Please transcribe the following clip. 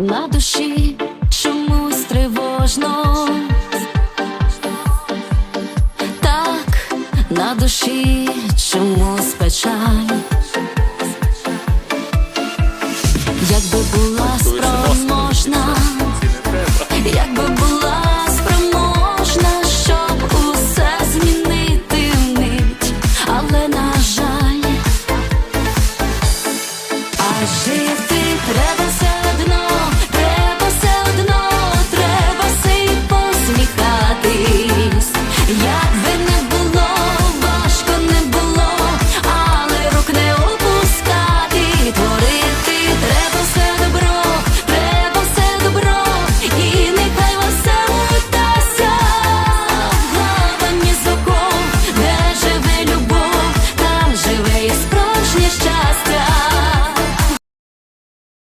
на душі чомусь тривожно, так на душі чомусь печаль, якби була спроможна, якби була спроможна, щоб усе змінити мить, але на жаль, а жити треба.